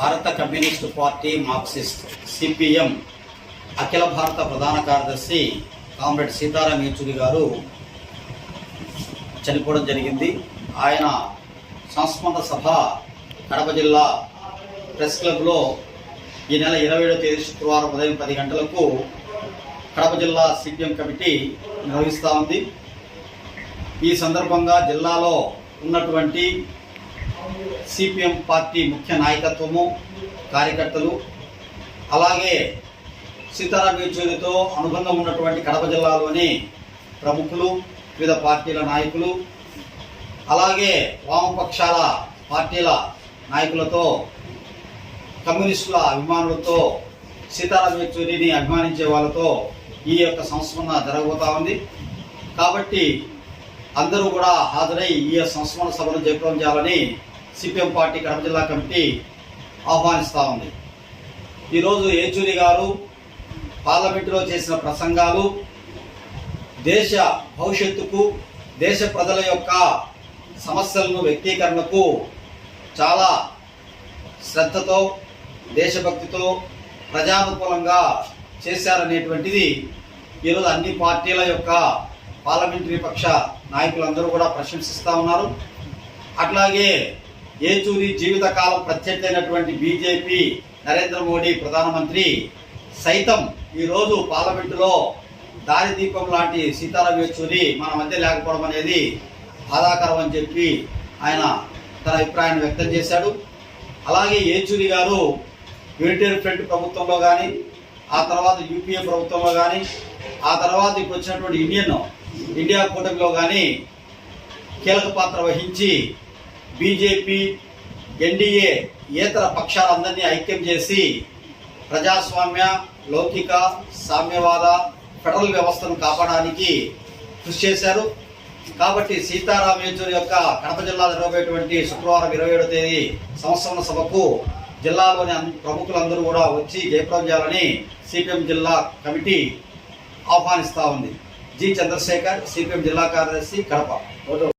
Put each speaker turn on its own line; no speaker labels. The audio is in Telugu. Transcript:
భారత కమ్యూనిస్టు పార్టీ మార్క్సిస్ట్ సిపిఎం అఖిల భారత ప్రధాన కార్యదర్శి కామ్రేడ్ సీతారాం యేచూరి గారు చనిపోవడం జరిగింది. ఆయన సంస్మరణ సభ కడప జిల్లా ప్రెస్ క్లబ్లో ఈ నెల ఇరవై ఏడవ తేదీ శుక్రవారం ఉదయం పది గంటలకు కడప జిల్లా సిపిఎం కమిటీ నిర్వహిస్తూ ఉంది. ఈ సందర్భంగా జిల్లాలో ఉన్నటువంటి సిపిఎం పార్టీ ముఖ్య నాయకత్వము కార్యకర్తలు అలాగే సీతారాం యేచూరితో అనుబంధం ఉన్నటువంటి కడప జిల్లాలోని ప్రముఖులు వివిధ పార్టీల నాయకులు అలాగే వామపక్షాల పార్టీల నాయకులతో కమ్యూనిస్టుల అభిమానులతో సీతారాం యేచూరిని అభిమానించే వాళ్ళతో ఈ యొక్క సంస్మరణ జరగబోతా ఉంది. కాబట్టి అందరూ కూడా హాజరై ఈ సంస్మరణ సభను జయప్రదం చేయాలని సిపిఎం పార్టీ కడప జిల్లా కమిటీ ఆహ్వానిస్తూ ఉంది. ఈరోజు ఏచూరి గారు పార్లమెంటులో చేసిన ప్రసంగాలు దేశ భవిష్యత్తుకు దేశ ప్రజల యొక్క సమస్యలను వ్యక్తీకరణకు చాలా శ్రద్ధతో దేశభక్తితో ప్రజానుకూలంగా చేశారనేటువంటిది ఈరోజు అన్ని పార్టీల యొక్క పార్లమెంటరీ పక్ష నాయకులందరూ కూడా ప్రశంసిస్తూ ఉన్నారు. అట్లాగే ఏచూరి జీవితకాలం ప్రత్యర్థి బీజేపీ నరేంద్ర మోడీ ప్రధానమంత్రి సైతం ఈరోజు పార్లమెంటులో దారిదీపం లాంటి సీతారాం యేచూరి మన మధ్య లేకపోవడం అనేది బాధాకరం అని చెప్పి ఆయన తన అభిప్రాయాన్ని వ్యక్తం చేశాడు. అలాగే ఏచూరి గారు యూనిటరీ ఫ్రంట్ ప్రభుత్వంలో కానీ ఆ తర్వాత యూపీఏ ప్రభుత్వంలో కానీ ఆ తర్వాత ఇప్పుడు వచ్చినటువంటి ఇండియన్ ఇండియా కూటమిలో కానీ కీలక పాత్ర వహించి బీజేపీ ఎన్డీఏ ఇతర పక్షాలందరినీ ఐక్యం చేసి ప్రజాస్వామ్య లౌకిక సామ్యవాద ఫెడరల్ వ్యవస్థను కాపాడడానికి కృషి చేశారు. కాబట్టి సీతారాం యేచూరి యొక్క కడప జిల్లా జరగబోయేటువంటి శుక్రవారం ఇరవై ఏడవ తేదీ సంవత్సరం సభకు జిల్లాలోని ప్రముఖులందరూ కూడా వచ్చి జయప్రదం చేయాలని సిపిఎం జిల్లా కమిటీ ఆహ్వానిస్తూ ఉంది. జి చంద్రశేఖర్ సిపిఎం జిల్లా కార్యదర్శి కడప.